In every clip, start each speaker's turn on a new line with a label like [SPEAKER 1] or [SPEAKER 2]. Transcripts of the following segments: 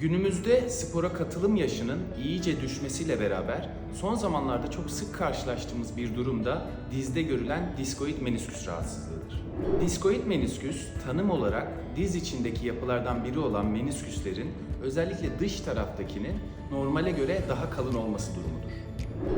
[SPEAKER 1] Günümüzde spora katılım yaşının iyice düşmesiyle beraber son zamanlarda çok sık karşılaştığımız bir durum da dizde görülen diskoid menisküs rahatsızlığıdır. Diskoid menisküs tanım olarak diz içindeki yapılardan biri olan menisküslerin özellikle dış taraftakinin normale göre daha kalın olması durumudur.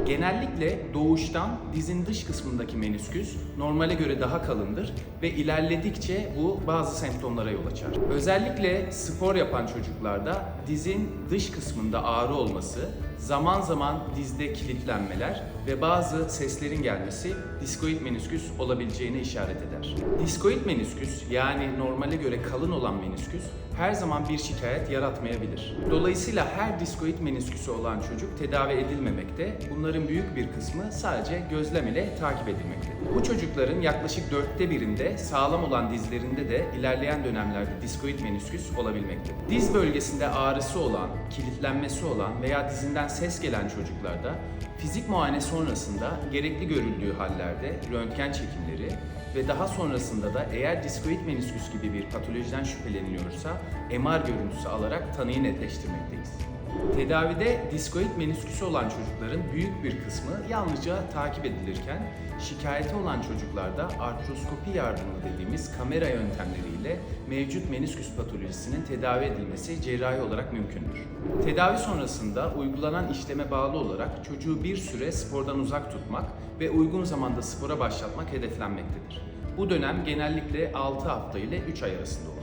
[SPEAKER 1] Genellikle doğuştan dizin dış kısmındaki menisküs normale göre daha kalındır ve ilerledikçe bu bazı semptomlara yol açar. Özellikle spor yapan çocuklarda dizin dış kısmında ağrı olması, zaman zaman dizde kilitlenmeler ve bazı seslerin gelmesi diskoid menisküs olabileceğine işaret eder. Diskoid menisküs yani normale göre kalın olan menisküs her zaman bir şikayet yaratmayabilir. Dolayısıyla her diskoid menisküsü olan çocuk tedavi edilmemekte. Bunların büyük bir kısmı sadece gözlem ile takip edilmektedir. Bu çocukların yaklaşık dörtte birinde sağlam olan dizlerinde de ilerleyen dönemlerde diskoid menisküs olabilmektedir. Diz bölgesinde ağrısı olan, kilitlenmesi olan veya dizinden ses gelen çocuklarda fizik muayene sonrasında gerekli görüldüğü hallerde röntgen çekimleri ve daha sonrasında da eğer diskoid menisküs gibi bir patolojiden şüpheleniliyorsa MR görüntüsü alarak tanıyı netleştirmekteyiz. Tedavide diskoid menisküsü olan çocukların büyük bir kısmı yalnızca takip edilirken şikayeti olan çocuklarda artroskopi yardımlı dediğimiz kamera yöntemleriyle mevcut menisküs patolojisinin tedavi edilmesi cerrahi olarak mümkündür. Tedavi sonrasında uygulanan işleme bağlı olarak çocuğu bir süre spordan uzak tutmak ve uygun zamanda spora başlatmak hedeflenmektedir. Bu dönem genellikle 6 hafta ile 3 ay arasında olur.